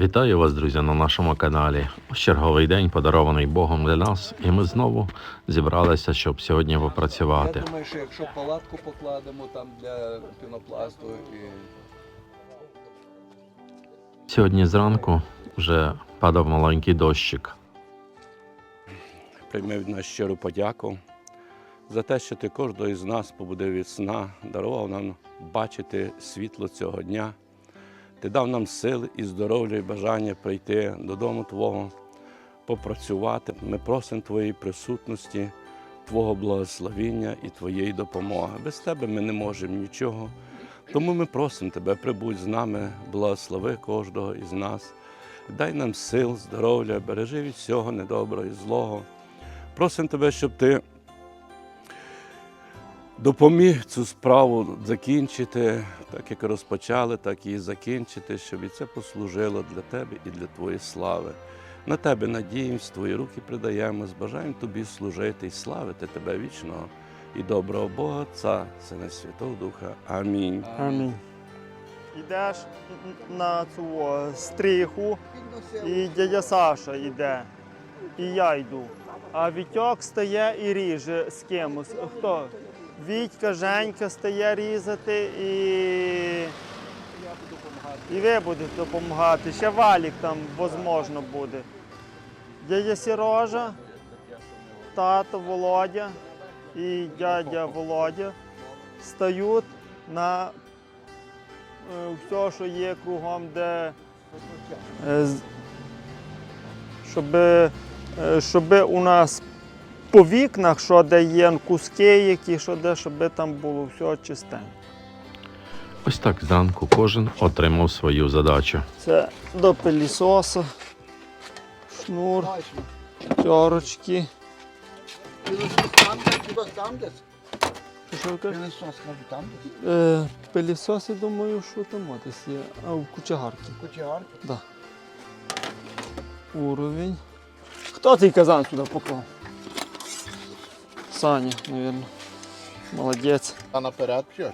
Вітаю вас, друзі, на нашому каналі. Черговий день подарований Богом для нас, і ми знову зібралися, щоб сьогодні попрацювати. Я думаю, що якщо палатку покладемо там для пінопласту і Сьогодні зранку вже падав маленький дощик. Прийми від нас щиру подяку за те, що ти кожного із нас побудив від сна, дарував нам бачити світло цього дня. Ти дав нам сили і здоров'я і бажання прийти додому Твого, попрацювати. Ми просимо Твоєї присутності, Твого благословіння і Твоєї допомоги. Без Тебе ми не можемо нічого. Тому ми просимо Тебе, прибудь з нами, благослови кожного із нас. Дай нам сил, здоров'я, бережи від всього недоброго і злого. Просимо тебе, щоб ти допоміг цю справу закінчити, так як розпочали, так і закінчити, щоб і це послужило для тебе і для твоєї слави. На тебе надіємось, твої руки придаємо, бажаємо тобі служити і славити тебе вічного і доброго Бога, Отця, Сина Святого Духа. Амінь. Амінь. Йдеш на цю стріху, і дядя Саша йде, і я йду. А Вітьок стає і ріже з кимось. Хто? Вітька, Женька стає різати і. І ви будете допомагати. Ще валік там, можливо, буде. Дядя Сірожа, тато Володя і дядя Володя стають на е, все, що є кругом, де е, щоб, е, щоб у нас по вікнах, що де є куски, які, що де, щоб там було все чисте. Ось так зранку кожен отримав свою задачу. Це до пилісоса, шнур, кажете? Пилисос, кажу, там десь. Е, пилісоси, думаю, що там десь є. А в кучегарки. Кочегарки. Да. Уровень. Хто цей казан сюди поклав? Саня, мабуть. Молодець. А наперед все.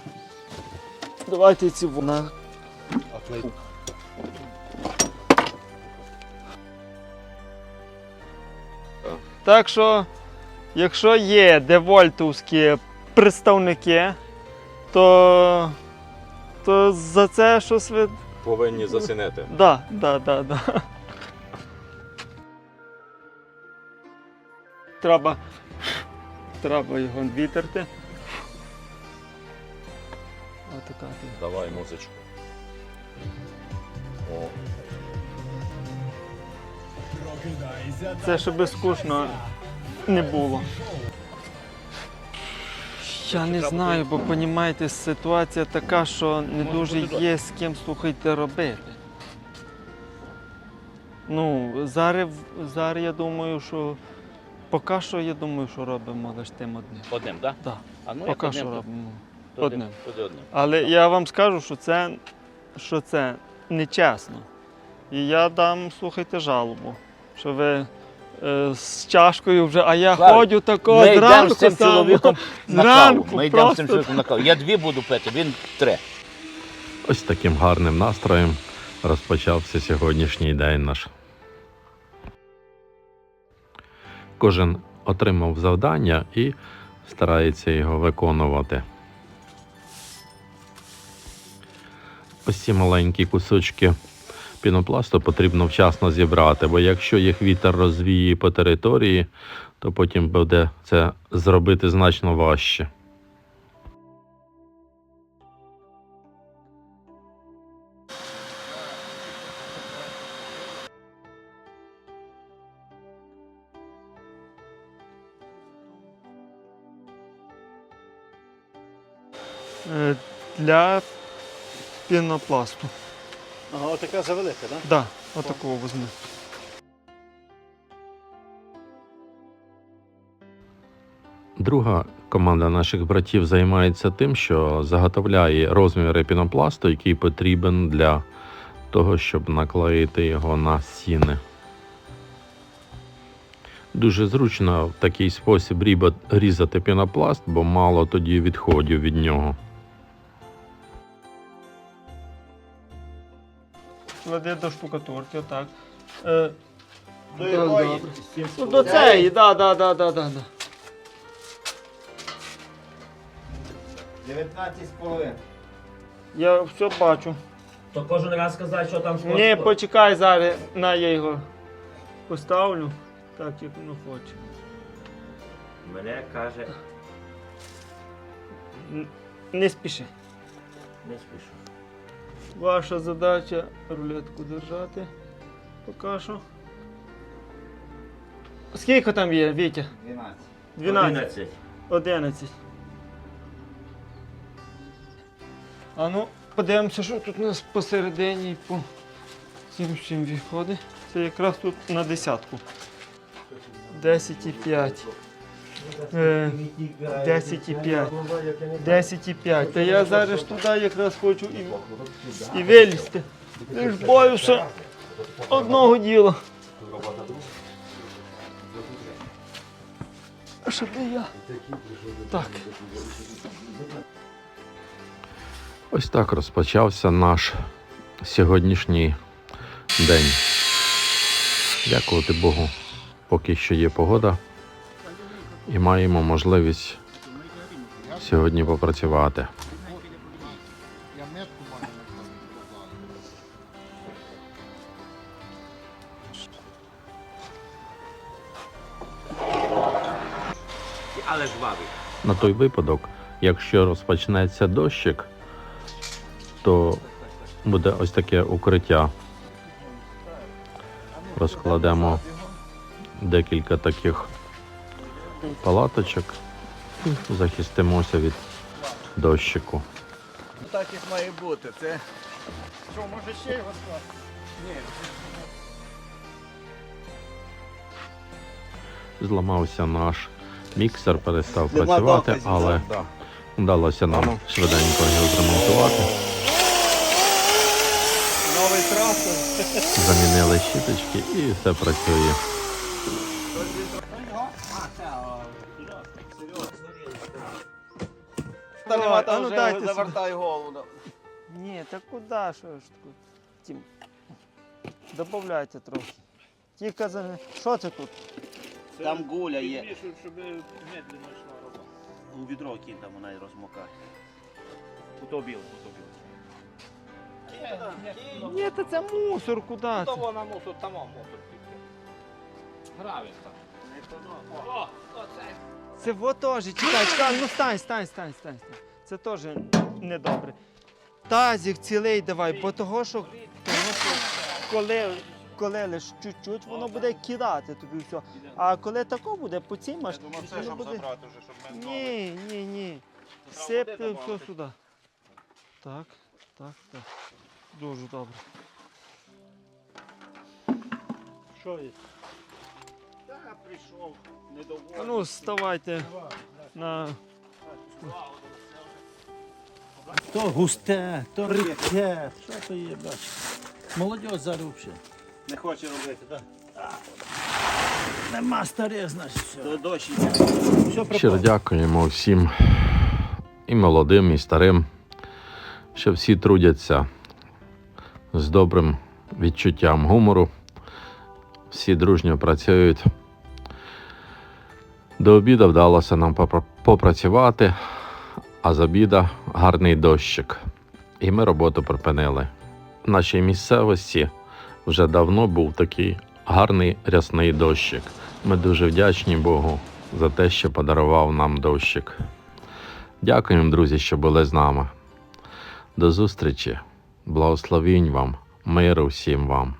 Давайте ці вона. Так що, якщо є девольтовські представники, то, то за це щось ви. повинні зацінити. Да, да, да, да. Треба, треба його вітерти. Отака. ти. Давай музичку. О, Це щоб скучно не було. Я не знаю, бо розумієте, ситуація така, що не дуже є з ким слухайте робити. Ну, зараз, зараз я думаю, що поки що я думаю, що робимо лише тим одним. одним, так? Так, А ну поки що робимо. то одним. Тоді одним. Але я вам скажу, що це, що це нечесно. І я дам, слухайте, жалобу, що ви е, з чашкою вже, а я Славик, ходжу такого Ми йдемо зранку з цим самого. чоловіком на Зранку каву. Ми йдемо з цим чоловіком на каву. Я дві буду пити, він три. Ось таким гарним настроєм розпочався сьогоднішній день наш. Кожен отримав завдання і старається його виконувати. Ось ці маленькі кусочки пінопласту потрібно вчасно зібрати, бо якщо їх вітер розвіє по території, то потім буде це зробити значно важче. Для пінопласту. Ага, отака завелика, так? Так, да, отакого візьму. Друга команда наших братів займається тим, що заготовляє розміри пінопласту, який потрібен для того, щоб наклеїти його на стіни. Дуже зручно в такий спосіб ріба- різати пінопласт, бо мало тоді відходів від нього. Клади до штукатурки, отак. Е, До да, якої? добре. Ну, до цієї, да, да, да, да, да, да. 19,5. Я все бачу. То кожен раз сказати, що там скоро. Ні, почекай зараз, на я його поставлю, так як воно хоче. Мене каже, Н- Не спіши. не спішу. Ваша задача рулетку держати. Поки що. Скільки там є, Вітя? 12. 12. 11. А ну, подивимося, що тут у нас посередині і по цим всім виходить. Це якраз тут на десятку. 10,5. Е, 10,5. 10,5. Та я зараз туди якраз хочу і, і вилізти. Ж боюся одного діла. А що де я? Так. Ось так розпочався наш сьогоднішній день. Дякувати Богу, поки що є погода і маємо можливість сьогодні попрацювати. На той випадок, якщо розпочнеться дощик, то буде ось таке укриття. Розкладемо декілька таких палаточок і захистимося від дощику. Так як має бути. Це Що, може ще його скласти? Зламався наш міксер, перестав працювати, але вдалося нам швиденько його зремонтувати. Новий трактор. Замінили щіточки і все працює. Та нема там ну вже дайте завертай голову. Ні, та куди що ж? Тім. Добавляйте трохи. Тільки за Що це тут? Там гуля є. У відро кінь там вона і розмокає. У то біле, у то біле. Ні, та це мусор, куди це? вона мусор, там мусор. Гравить там. Це во теж, чекай, чекай, ну стань, стань, стань, стань, стань. Це теж недобре. Тазик цілий давай, бо того, що, того, що коли, коли лиш чуть-чуть, воно буде кидати тобі все. А коли тако буде, по цій маш... Думав, це воно щоб буде... забрати вже, щоб ми Ні, ні, ні. Сипте все сюди. Так, так, так. Дуже добре. Що є? Прийшов, А ну, вставайте на. То густе, то рідке. Що то є, бачиш? Молодь зараз взагалі. Не хоче робити, так? Нема старих, значить, все. Щиро пропало. дякуємо всім і молодим, і старим, що всі трудяться з добрим відчуттям гумору. Всі дружньо працюють. До обіду вдалося нам попрацювати, а з обіда гарний дощик. І ми роботу припинили. В нашій місцевості вже давно був такий гарний рясний дощик. Ми дуже вдячні Богу за те, що подарував нам дощик. Дякуємо, друзі, що були з нами. До зустрічі. Благословінь вам, миру всім вам.